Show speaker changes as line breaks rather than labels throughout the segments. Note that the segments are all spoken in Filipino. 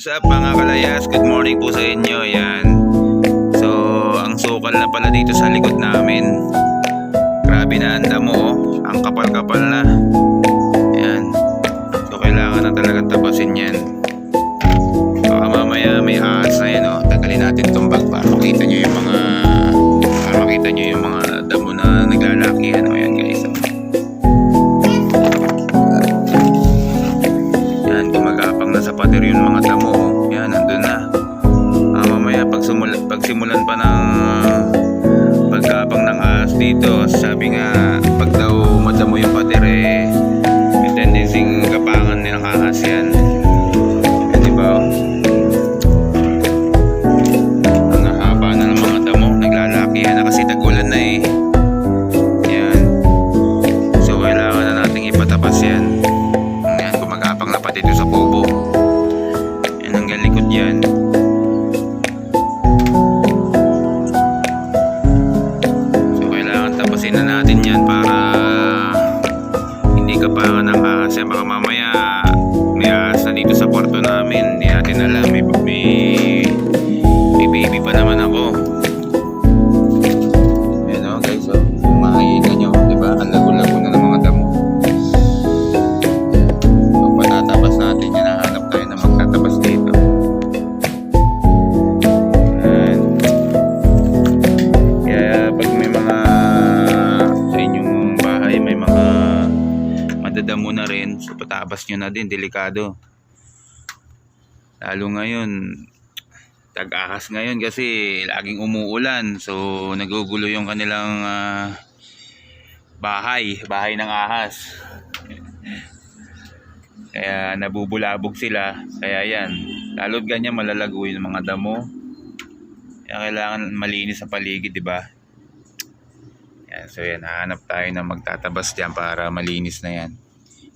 What's up mga kalayas? Good morning po sa inyo. Yan. So, ang sukal na pala dito sa likod namin. Grabe na ang damo oh. Ang kapal-kapal na. Yan. So, kailangan na talagang tapasin yan. Baka mamaya may ahas na yan oh. Tagalin natin itong bag para makita nyo pader yung mga damo. oh. Yan, nandun na. Ah, mamaya pag, sumula, pag simulan pa ng pagkapang ng ahas dito, sabi nga, pag daw madamo yung pader eh, may tendency kapangan nilang ahas. Yan, natin yan para hindi kapangan ng ahas. Baka mamaya may ahas na dito sa kwarto namin. Hindi natin alam. May, madadamo na rin, so patabas nyo na din, delikado. Lalo ngayon, tag-ahas ngayon kasi laging umuulan. So, nagugulo yung kanilang ah, bahay, bahay ng ahas. Kaya nabubulabog sila. Kaya yan, lalo't ganyan malalago yung mga damo. Kaya kailangan malinis sa paligid, di ba? Yan, so yan, hahanap tayo na magtatabas diyan para malinis na yan.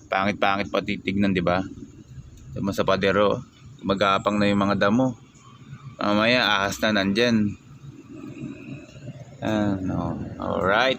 Pangit-pangit pa titignan, di ba? Tama sa padero, magapang na yung mga damo. Mamaya, ahas na nandyan. Ah, no. Alright.